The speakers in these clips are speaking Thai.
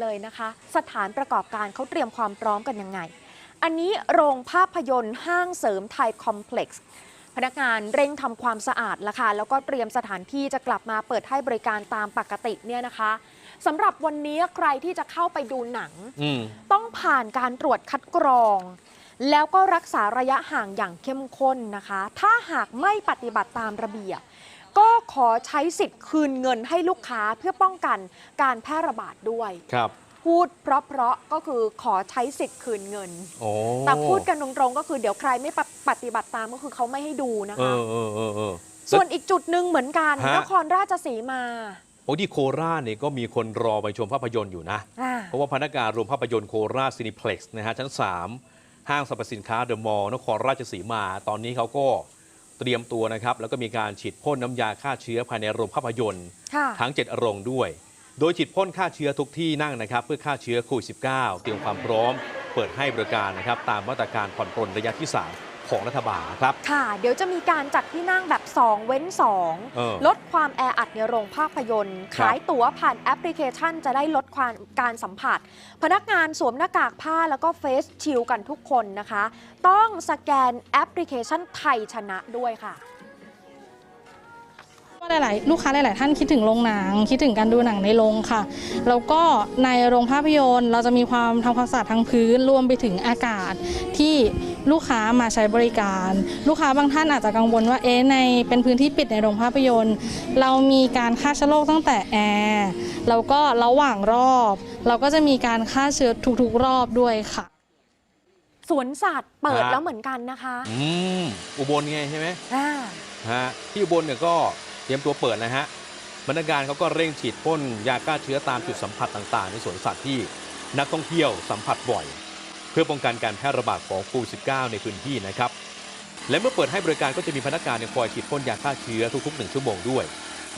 เลยนะคะ สถานประกอบการเขาเตรียมความพร้อมกันยังไง อันนี้โรงภาพยนตร์ห้างเสริมไทยคอมเพล็กซ์พนักงานเร่งทำความสะอาดละค่ะแล้วก็เตรียมสถานที่จะกลับมาเปิดให้บริการตามปกติเนี่ยนะคะสำหรับวันนี้ใครที่จะเข้าไปดูหนังอืมต้องผ่านการตรวจคัดกรอง แล้วก็รักษาระยะห่างอย่างเข้มข้นนะคะ ถ้าหากไม่ปฏิบัติตามระเบียบ ก็ขอใช้สิทธิ์คืนเงินให้ลูกค้าเพื่อป้องกันการแพร่ระบาดด้วยครับ พูดเพราะๆก็คือขอใช้สิทธิ์คืนเงิน โอ้แต่พูดกันตรงๆก็คือเดี๋ยวใครไม่ปปฏิบัติตามก็คือเขาไม่ให้ดูนะเอคะ อเออเออเออ ส่วนอีกจุดหนึ่งเหมือนกันฮะ นครราชสีมาโอ้ที่โคราชเนี่ยก็มีคนรอไปชมภาพยนตร์อยู่นะ อ่า เพราะว่าพนักงานโรงภาพยนตร์โคราชซินิเพล็กซ์นะฮะชั้น 3 ห้างสรรพสินค้าเดอะมอลล์นครราชสีมา ตอนนี้เขาก็ เตรียมตัวนะครับ แล้วก็มีการฉีดพ่นน้ำยาฆ่าเชื้อภายในโรงภาพยนตร์ค่ะทั้ง 7 โรงด้วย โดยฉีดพ่นฆ่าเชื้อทุกที่นั่งนะครับ เพื่อฆ่าเชื้อโควิด -19 เตรียมความพร้อม เปิดให้บริการนะครับตามมาตรการผ่อนปรนระยะที่ 3 ของรัฐบาลครับ ค่ะ เดี๋ยวจะมีการจัดที่นั่งแบบ 2 เว้น เออ2 ลดความแออัดในโรงภาพยนตร์ ครับ ขายตั๋วผ่านแอปพลิเคชันจะได้ลดความการสัมผัส พนักงานสวมหน้ากากผ้าแล้วก็เฟสชิลกันทุกคนนะคะ ต้องสแกนแอปพลิเคชันไทยชนะด้วยค่ะก็ห ลายๆ ลูกค้าหลาย ๆ ท่านคิดถึงโรงหนัง คิดถึงการดูหนังในโรงค่ะ แล้วก็ในโรงภาพยนตร์ เราจะมีความทำความสะอาดทั้งพื้นรวมไปถึงอากาศที่ลูกค้ามาใช้บริการ ลูกค้าบางท่านอาจจะกังวลว่าเอ๊ะในเป็นพื้นที่ปิดในโรงภาพยนตร์ เรามีการฆ่าเชื้อโรคตั้งแต่แอร์แล้วก็ระหว่างรอบ เราก็จะมีการฆ่าเชื้อทุกๆ รอบด้วยค่ะสวนสัตว์เปิดฮะ แล้วเหมือนกันนะคะ อืมอุบลไงใช่ไหมอ่า ฮะที่อุบลเนี่ยก็ เตรียมตัวเปิดนะฮะพนักงานเขาก็เร่งฉีดพ่นยาฆ่าเชื้อตามจุดสัมผัสต่างๆ ในสวนสัตว์ที่นักท่องเที่ยวสัมผัสบ่อย เพื่อป้องกันการแพร่ระบาดของโควิด -19 ในพื้นที่นะครับ และเมื่อเปิดให้บริการก็จะมีพนักงานคอยฉีดพ่นยาฆ่าเชื้อทุกๆหนึ่งชั่วโมงด้วย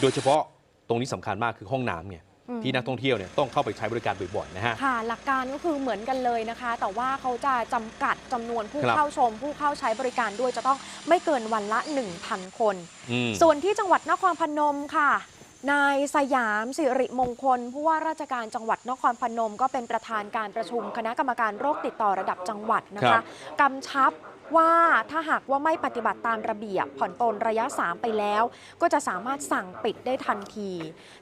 โดยเฉพาะตรงนี้สำคัญมากคือห้องน้ำเนี่ย ที่นักท่องเที่ยวเนี่ยต้องเข้าไปใช้บริการบ่อยๆนะฮะ ค่ะ หลักการก็คือเหมือนกันเลยนะคะ แต่ว่าเขาจะจำกัดจำนวนผู้ครับ เข้าชม ผู้เข้าใช้บริการด้วยจะต้องไม่เกินวันละ 1,000 คน อืม ส่วนที่จังหวัดนครพนมค่ะ นายสยามสิริมงคลผู้ว่าราชการจังหวัดนครพนม ก็เป็นประธานการประชุมคณะกรรมการโรคติดต่อระดับจังหวัดนะครัคะบ กำชับ ว่าถ้าหากว่าไม่ปฏิบัติตามระเบียบผ่อนปลนระยะ 3 ไปแล้ว ก็จะสามารถสั่งปิดได้ทันที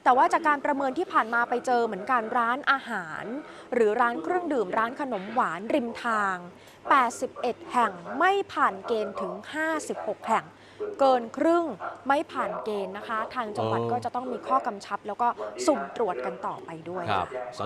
แต่ว่าจากการประเมินที่ผ่านมาไปเจอเหมือนกันร้านอาหาร หรือร้านเครื่องดื่มร้านขนมหวานริมทาง 81 แห่งไม่ผ่านเกณฑ์ถึง 56 แห่งเกินครึ่งไม่ผ่านเกณฑ์นะคะ ทางจังหวัดอ๋อก็จะต้องมีข้อกำชับ แล้วก็สุ่มตรวจกันต่อไปด้วย ครับค่ะสัง